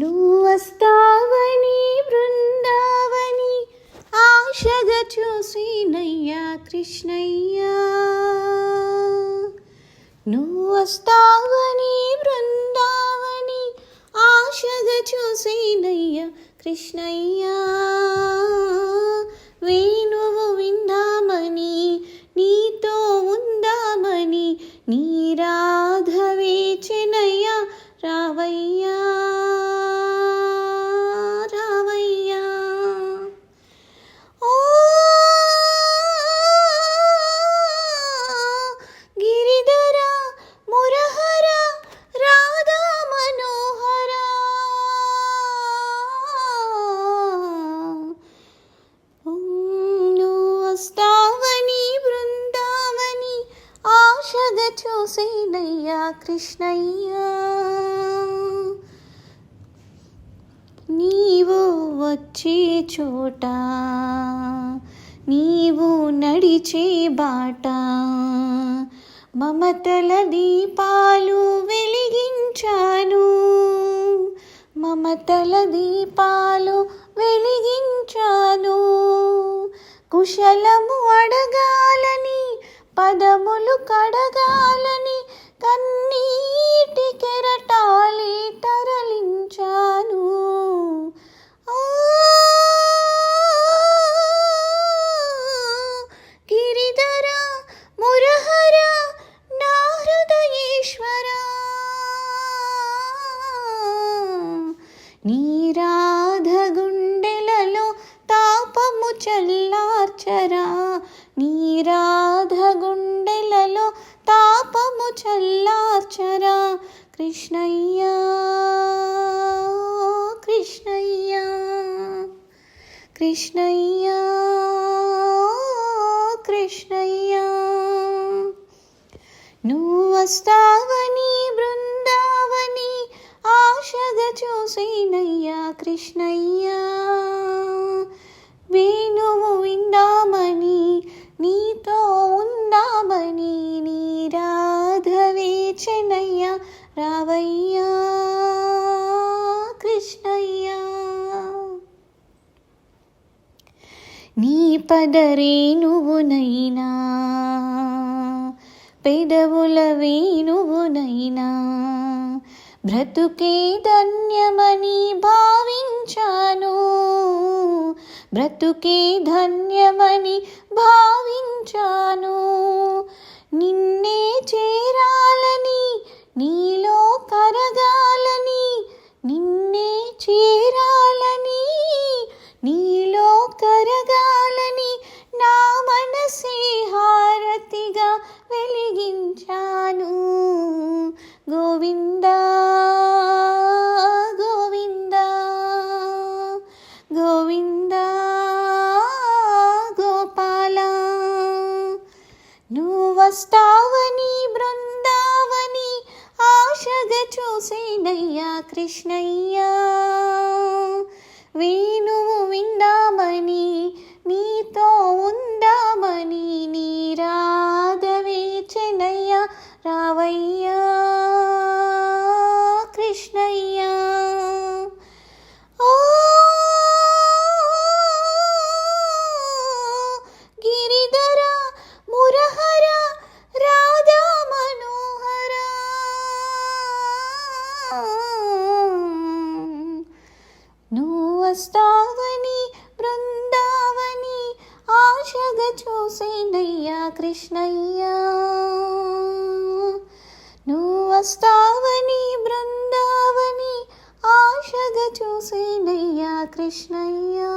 నువ్వు వస్తావని బృందావని ఆశగా చూసినయ్యా కృష్ణయ్యా. నువ్వు వస్తావని బృందావని ఆశగా చూసినయ్యా కృష్ణయ్యా. వేణువు విందామని నీతో ఉందామని నీరా ఆశగా కృష్ణయ్యా. నీవు వచ్చే చోట నీవు నడిచే బాట మమతల దీపాలు వెలిగించాను. మమతల దీపాలు వెలిగించాను. కుశలము అడగాలని పదములు కడగా చల్లార్చరా. నీరాధ గుండెలలో తాపము చల్లార్చరా. కృష్ణయ్యా కృష్ణయ్యా కృష్ణయ్యా కృష్ణయ్యా. నువ్వు వస్తావని బృందావని ఆశగా చూసినయ్యా కృష్ణయ్యా. వేణువు విందామని నీతో ఉందామని నీ రాధవే చెన్నయ్య రావయ్యా కృష్ణయ్యా. నీ పదరేణువునైనా పెదవుల వేణువునైనా బ్రతుకే ధన్యమని భా బ్రతుకే ధన్యమని భావించాను. నిన్నే చేరాలని నీలో కరగాలని నిన్నే చేరాలని నీలో కరగాలని నా మనసే హారతిగా వెలిగించాను. గోవింద గోవింద గోవింద. వస్తావని బృందావని ఆశగా చూసేనయ్యా కృష్ణయ్యా. వేణువు విందామని వస్తావని బృందావని ఆశగా చూసేనయ్యా కృష్ణయ్యా. నువ్వు వస్తావని బృందావని ఆశగా చూసేనయ్యా కృష్ణయ్యా.